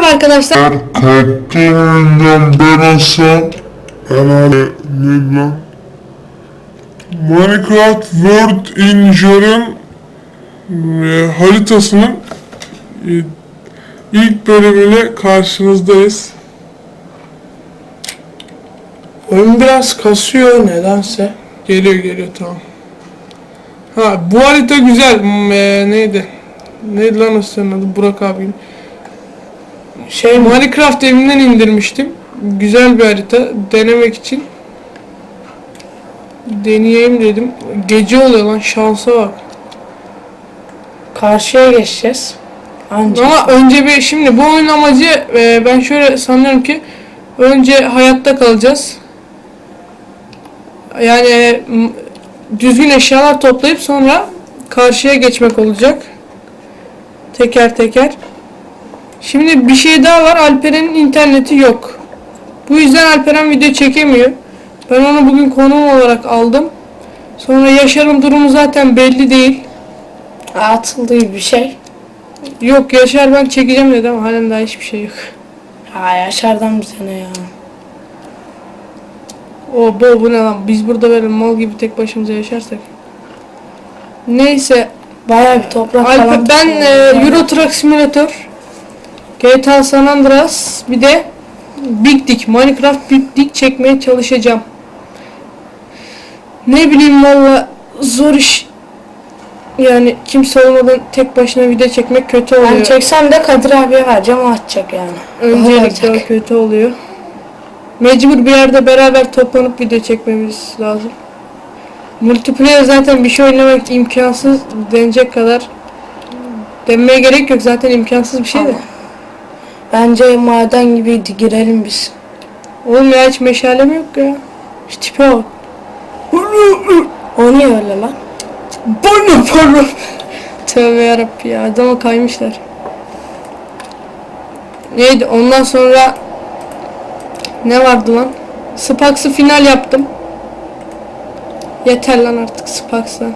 Merhaba arkadaşlar. Kaptanından ben Hasan. Herhalde ne lan? Minecraft World Injure'ın e, haritasının e, ilk bölümüyle karşınızdayız. Oyun biraz kasıyor nedense. Geliyor geliyor tamam. Ha bu harita güzel. E, neydi? Neydi lan o senin adı? Burak abim. Şey Minecraft evinden indirmiştim. Güzel bir harita. Denemek için. Deneyeyim dedim. Gece oluyor lan şansa bak. karşıya geçeceğiz. Ancak Ama önce bir şimdi bu oyun amacı e, ben şöyle sanıyorum ki önce hayatta kalacağız. Yani düzgün eşyalar toplayıp sonra karşıya geçmek olacak. Teker teker. Şimdi bir şey daha var. Alperen'in interneti yok. Bu yüzden Alperen video çekemiyor. Ben onu bugün konum olarak aldım. Sonra Yaşar'ın durumu zaten belli değil. atıldığı bir şey. Yok Yaşar ben çekeceğim dedi ama halen daha hiçbir şey yok. Ha Yaşar'dan bize ne ya. O bu bu ne lan? Biz burada böyle mal gibi tek başımıza yaşarsak. Neyse. Bayağı bir toprak Alp, falan. ben e, Euro Truck Simulator, GTA San Andreas, bir de Big Dick, Minecraft Big Dick çekmeye çalışacağım. Ne bileyim valla zor iş. Yani kimse olmadan tek başına video çekmek kötü oluyor. Ben çeksem de Kadir abiye vereceğim o atacak yani. Öncelikle o kötü oluyor. Mecbur bir yerde beraber toplanıp video çekmemiz lazım. Multiplayer zaten bir şey oynamak imkansız denecek kadar denmeye gerek yok zaten imkansız bir şey de. Ama Bence maden gibiydi girelim biz. Oğlum ya hiç meşalem yok ya. Şu tipe bak. O niye öyle lan? Bana para. Tövbe yarabbi ya adama kaymışlar. Neydi ondan sonra ne vardı lan? Spax'ı final yaptım. Yeter lan artık Spax'la.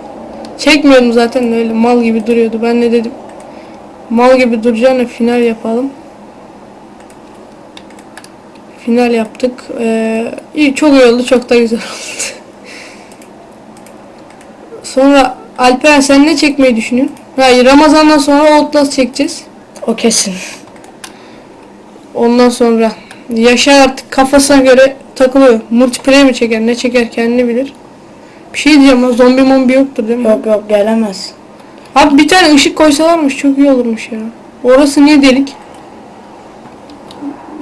Çekmiyorum zaten öyle mal gibi duruyordu. Ben ne dedim? Mal gibi duracağına final yapalım. Final yaptık. Ee, iyi çok iyi oldu. Çok da güzel oldu. Sonra Alper sen ne çekmeyi düşünüyorsun? Hayır Ramazan'dan sonra Outlast çekeceğiz. O kesin. Ondan sonra Yaşar artık kafasına göre takılıyor. Multiplayer mi çeker ne çeker kendini bilir. Bir şey diyeceğim lan zombi mombi yoktur değil mi? Yok yok gelemez. Abi bir tane ışık koysalarmış çok iyi olurmuş ya. Orası niye delik?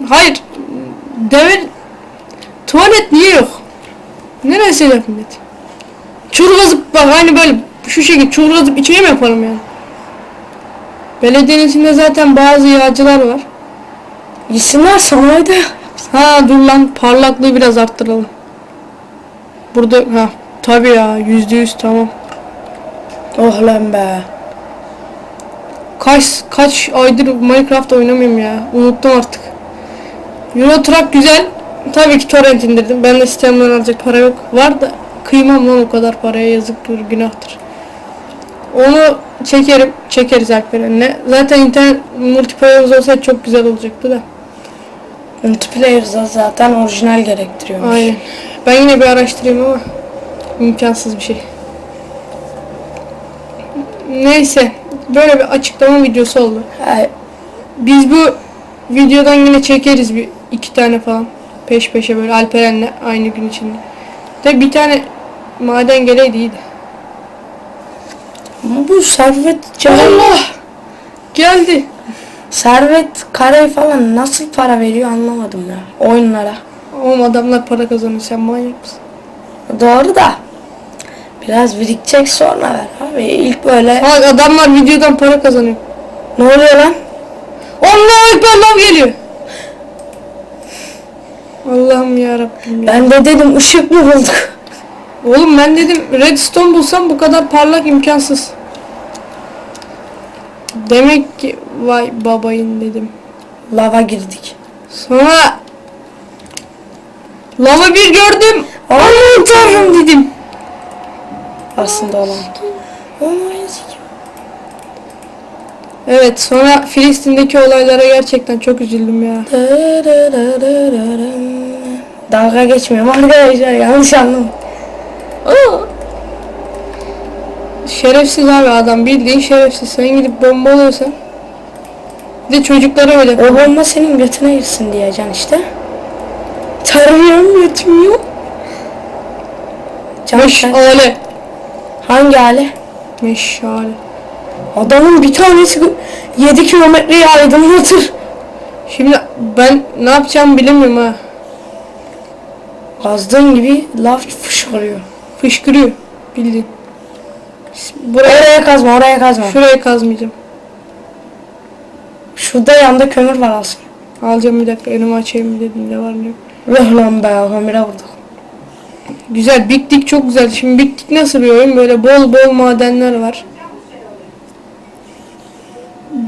Hayır. Deve... Tuvalet niye yok? Neresi hedef millet? Çurgazıp bak aynı böyle şu şekilde çurgazıp içine mi yapalım yani? Belediyenin içinde zaten bazı yağcılar var. Gitsinler sanaydı. Ha dur lan parlaklığı biraz arttıralım. Burada ha tabi ya yüzde yüz tamam. Oh lan be. Kaç kaç aydır Minecraft oynamıyorum ya. Unuttum artık. Euro Truck güzel. Tabii ki torrent indirdim. Ben de sistemden alacak para yok. Var da kıymam lan o kadar paraya yazıktır, günahtır. Onu çekerim. Çekeriz Alperen'le. Zaten internet multiplayer'ımız olsaydı çok güzel olacaktı da. Multiplayer zaten orijinal gerektiriyormuş. Aynen. Ben yine bir araştırayım ama imkansız bir şey. Neyse. Böyle bir açıklama videosu oldu. Biz bu videodan yine çekeriz bir iki tane falan. Peş peşe böyle Alperen'le aynı gün içinde. De bir tane maden geleydi iyiydi. ama bu servet canım. Allah! Geldi. Servet kare falan nasıl para veriyor anlamadım ya oyunlara. Oğlum adamlar para kazanıyor sen manyak mısın? Doğru da biraz birikecek sonra ver abi. İlk böyle Bak adamlar videodan para kazanıyor. ne oluyor lan? Allah ekber lav geliyor. Allah'ım ya Rabbim. Ben de dedim ışık mı bulduk? Oğlum ben dedim redstone bulsam bu kadar parlak imkansız. Demek ki vay babayın dedim. Lava girdik. Sonra lava bir gördüm. Aman tanrım dedim. Aslında olan. Evet sonra Filistin'deki olaylara gerçekten çok üzüldüm ya. Dalga geçmiyorum arkadaşlar yanlış anlamayın. Şerefsiz abi adam bildiğin şerefsiz. Sen gidip bomba alıyorsan. Bir de çocuklara öyle. O bomba senin götüne girsin diyeceksin işte. Tarıyorum yok. Can Meşale. hangi hale? Meşale. Adamın bir tanesi 7 kilometreyi aydınlatır. Şimdi ben ne yapacağımı bilemiyorum ha. Kazdığın gibi laf fışkırıyor. Fışkırıyor. Bildiğin. Buraya, Oraya kazma oraya kazma. şuraya kazmayacağım. Şurada yanda kömür var aslında. Alacağım bir dakika önümü açayım dedim ne var ne yok. Vah lan be kömüre vurduk. Güzel. Big Dick çok güzel. Şimdi Big Dick nasıl bir oyun? Böyle bol bol madenler var.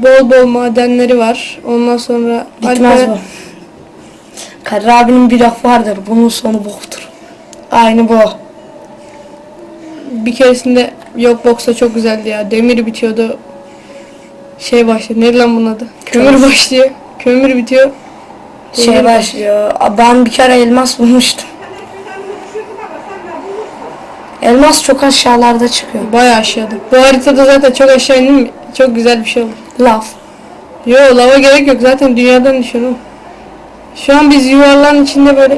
Bol bol madenleri var. Ondan sonra Bitmez Alper- bu. Kadir abinin bir laf vardır. Bunun sonu boktur. Aynı bu. bir keresinde yok boksa çok güzeldi ya. Demir bitiyordu. Şey başlıyor. Ne lan bunun adı? Kömür Kömür. başlıyor. Kömür bitiyor. Şey Demir başlıyor. Ben bir kere elmas bulmuştum. Elmas çok aşağılarda çıkıyor. Bayağı aşağıda. Bu haritada zaten çok aşağı indim? Çok güzel bir şey olur. Laf. Yo lava gerek yok. Zaten dünyadan düşüyorum. Şu an biz yuvarlağın içinde böyle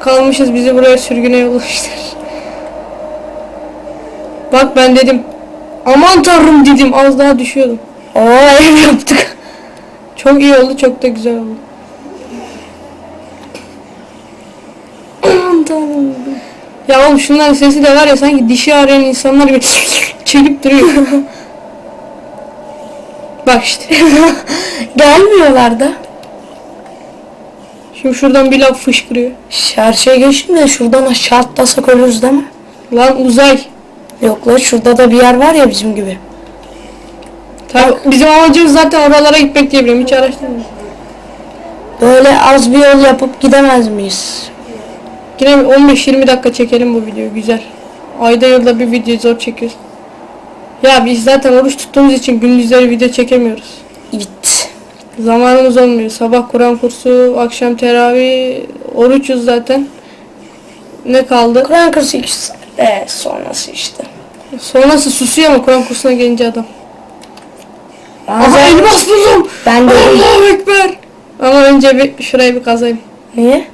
kalmışız. Bizi buraya sürgüne yollamışlar. Bak ben dedim. Aman tanrım dedim. Az daha düşüyordum. Oo ev yaptık. Çok iyi oldu. Çok da güzel oldu. Aman tanrım. Ya oğlum şunların sesi de var ya sanki dişi arayan insanlar gibi çekip duruyor. Bak işte. Gelmiyorlar da. Şimdi şuradan bir laf fışkırıyor. Şarşıya geçin de şuradan aşağı atlasak ölürüz değil mi? Lan uzay. Yok lan şurada da bir yer var ya bizim gibi. Tabii bizim amacımız zaten oralara gitmek diye biliyorum. Hiç araştırmadım. Böyle az bir yol yapıp gidemez miyiz? Yine 15-20 dakika çekelim bu videoyu. Güzel. Ayda yılda bir video zor çekiyoruz. Ya biz zaten oruç tuttuğumuz için gündüzleri video çekemiyoruz. Git. Zamanımız olmuyor. Sabah Kur'an kursu, akşam teravih, oruçuz zaten. Ne kaldı? Kur'an kursu 2 saat. Evet sonrası işte. Sonrası susuyor ama Kur'an kursuna gelince adam. Aha elmas buldum. Ben de Allahu Ekber. Ama önce bir şurayı bir kazayım. Niye?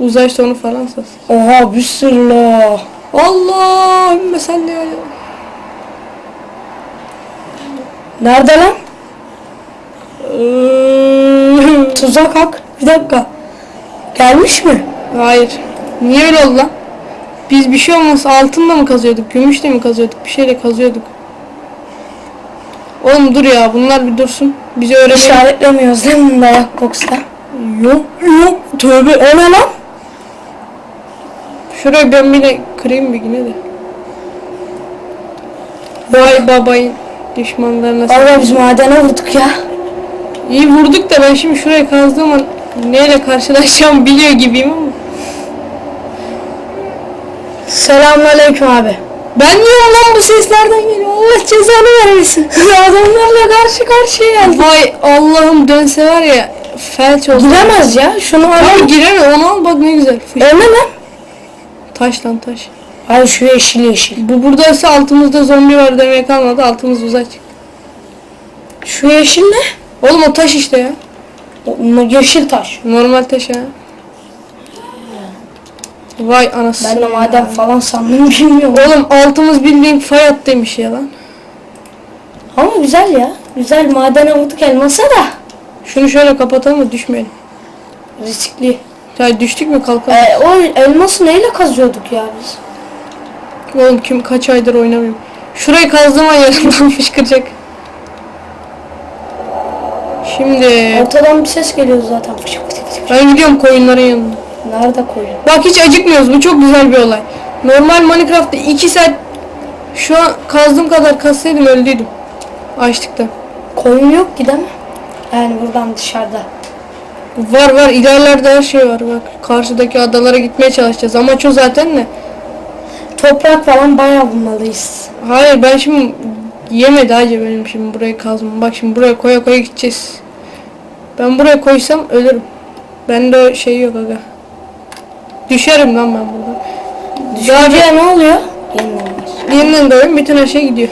Uzay sonu falan sas. Oha bir sürü la. Allahümme salli ala. Nerede lan? Iıı, Tuzak hak. Bir dakika. Gelmiş mi? Hayır. Niye öyle oldu lan? Biz bir şey olmasa altınla mı kazıyorduk? Gümüşle mi kazıyorduk? Bir şeyle kazıyorduk. Oğlum dur ya bunlar bir dursun. Bizi öğrenelim. İşaretlemiyoruz değil mi dayak koksa? Yok. Yok. Tövbe o ne lan? Şurayı ben bile kırayım bir yine de. Vay babayın düşmanlarına. Valla biz madene vurduk ya. İyi vurduk da ben şimdi şurayı kazdığım an neyle karşılaşacağımı biliyor gibiyim ama. Selamünaleyküm abi. Ben niye lan bu seslerden geliyor? Allah Cezanı vermesin. Adamlarla karşı karşıya geldik. Vay Allah'ım dönse var ya felç oldu. Giremez ya. Şunu al. gireme onu al bak ne güzel. Fış- lan. Taş lan taş. Ay şu yeşil yeşil. Bu buradaysa altımızda zombi var demeye kalmadı altımız çıktı. Şu yeşil ne? Oğlum o taş işte ya. O, yeşil taş. Normal taş ha. Vay anasını. Ben de maden falan sandım bilmiyorum. Oğlum altımız bildiğin fay hattıymış ya lan. Ama güzel ya. Güzel madene vurduk elmasa da. Şunu şöyle kapatalım da düşmeyelim. Riskli. Ya düştük mü kalkalım. Ee, o elması neyle kazıyorduk ya biz? Oğlum kim kaç aydır oynamıyorum. Şurayı kazdığım an yarımdan fışkıracak. Şimdi Ortadan bir ses geliyor zaten. Fışık fışık fışık. ben gidiyorum koyunların yanına. Nerede koyun? Bak hiç acıkmıyoruz. Bu çok güzel bir olay. Normal Minecraft'ta 2 saat şu an kazdığım kadar kazsaydım öldüydüm. Açlıktan. Koyun yok ki değil mi? Yani buradan dışarıda. Var var ilerlerde her şey var bak. Karşıdaki adalara gitmeye çalışacağız. Amaç o zaten ne? Toprak falan bayağı bulmalıyız. Hayır ben şimdi Yemedi hacı benim şimdi burayı kazmam. Bak şimdi buraya koya koya gideceğiz. Ben buraya koysam ölürüm. Bende şey yok aga. Düşerim lan ben burada. Düşünce ne oluyor? Yeniden. Yeniden doğayım bütün her şey gidiyor.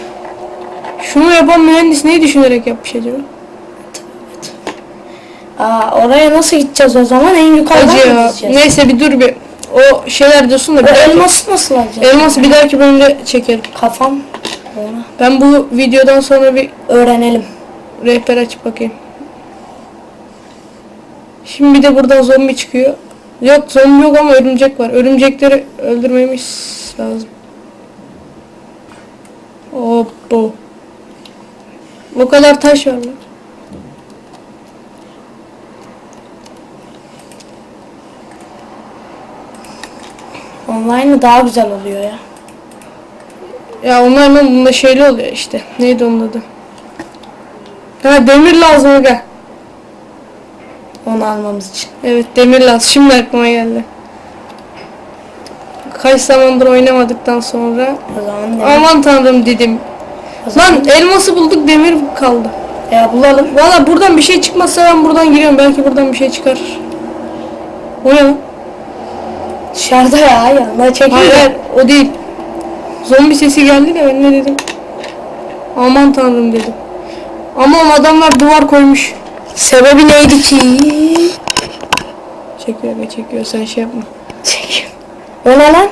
Şunu yapan mühendis neyi düşünerek yapmış acaba? Aa, oraya nasıl gideceğiz o zaman? En yukarıdan Hacı mı ya. gideceğiz? Neyse bir dur bir. O şeyler diyorsun da O bir dahaki- elması nasıl alacağız? elması bir dahaki bölümde çekerim. Kafam ona. Ben bu videodan sonra bir Öğrenelim. rehber açıp bakayım. Şimdi bir de buradan zombi çıkıyor. Yok zombi yok ama örümcek var. Örümcekleri öldürmemiz lazım. Hoppo. Bu kadar taş var lan. Online'ı daha güzel oluyor ya. Ya onlar mı bunda şeyli oluyor işte. Neydi onun adı? Ha demir lazım aga. Onu almamız için. Evet demir lazım. Şimdi aklıma geldi. Kaç zamandır oynamadıktan sonra. O zaman demir. Aman tanrım dedim. O zaman Lan elması bulduk demir kaldı. ya bulalım. Valla buradan bir şey çıkmazsa ben buradan giriyorum. Belki buradan bir şey çıkar. O ne lan? Dışarıda ya yanına çekiyor. Hayır hayır o değil. Zombi sesi geldi de ben ne dedim? Aman tanrım dedim. Ama adamlar duvar koymuş. Sebebi neydi ki? Çekiyor be çekiyor sen şey yapma. Çekiyor. Ne lan?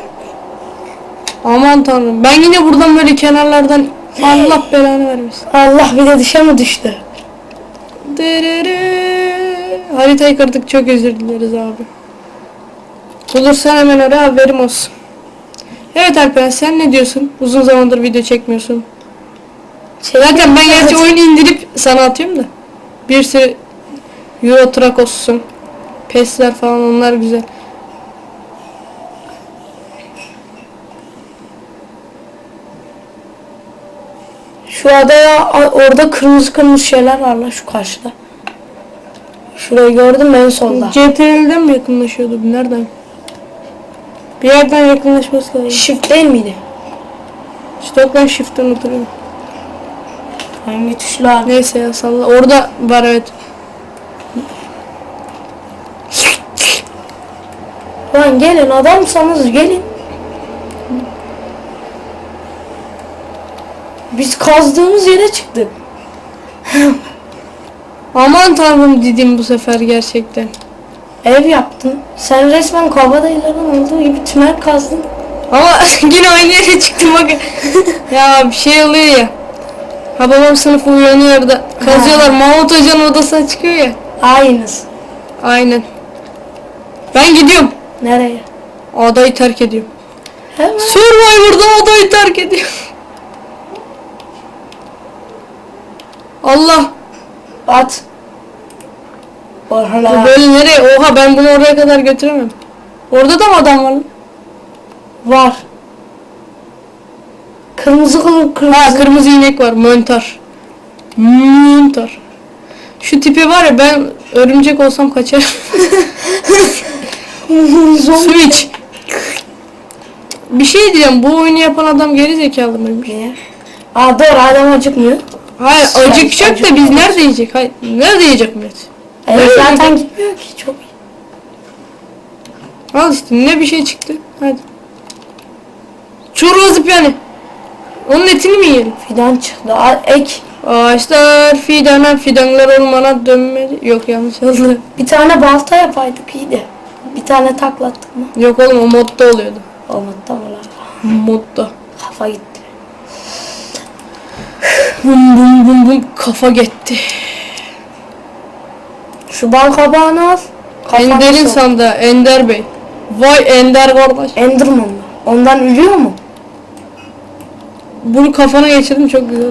Aman tanrım. Ben yine buradan böyle kenarlardan Allah belanı vermesin. Allah bir de dışa mı düştü? Dırırı. Haritayı kırdık çok özür dileriz abi. Bulursan hemen ara haberim olsun. Evet Alperen sen ne diyorsun? Uzun zamandır video çekmiyorsun. Zaten ben gerçi oyunu indirip sana atıyorum da. Bir sürü Euro Truck olsun. PES'ler falan onlar güzel. Şu adaya orada kırmızı kırmızı şeyler var lan şu karşıda. Şurayı gördün mü en solda? CTRL'den mi yakınlaşıyordu bu? Nereden? Bir yerden yakınlaşması lazım. Shift değil miydi? Yok ben shift'ten oturuyorum. Hangi tuşla? Neyse ya salla. Orada var evet. Lan gelin adamsanız gelin. Biz kazdığımız yere çıktık. Aman tanrım dedim bu sefer gerçekten. Ev yaptın. Sen resmen kabadayıların olduğu gibi tünel kazdın. Ama yine aynı yere çıktım bak. ya bir şey oluyor ya. Ha babam sınıf uyanıyor da kazıyorlar. Mahmut Hoca'nın odasına çıkıyor ya. Aynısı. Aynen. Ben gidiyorum. Nereye? Adayı terk ediyorum. Hemen. Survivor'da adayı terk ediyorum. Allah. At. Orhala. Böyle nereye? Oha ben bunu oraya kadar götüremem. Orada da mı adam var? Var. Kırmızı kırmızı kırmızı. Ha kırmızı inek var. Möntar. Möntar. Şu tipi var ya ben örümcek olsam kaçarım. İç. Bir şey diyeceğim. Bu oyunu yapan adam geri zekalı mıymış? Niye? Aa doğru adam acıkmıyor. Hayır acıkacak da biz nerede yiyecek? Hayır, nerede yiyecek millet? Evet zaten mi? gitmiyor ki çok. Al işte ne bir şey çıktı. Hadi. Çorba yani. Onun etini mi yiyelim? Fidan çıktı. Aa, ek. Ağaçlar fidana fidanlar ormana dönmeli. Yok yanlış oldu. Bir tane balta yapaydık iyiydi. Bir tane taklattık mı? Yok oğlum o modda oluyordu. Olmadı mı lan? Modda. Kafa gitti. Bum bum bum bum kafa gitti. Şu bal kabağını al. Sok. sandığı Ender Bey. Vay Ender kardeş. Enderman mı? Ondan ölüyor mu? Bunu kafana geçirdim çok güzel.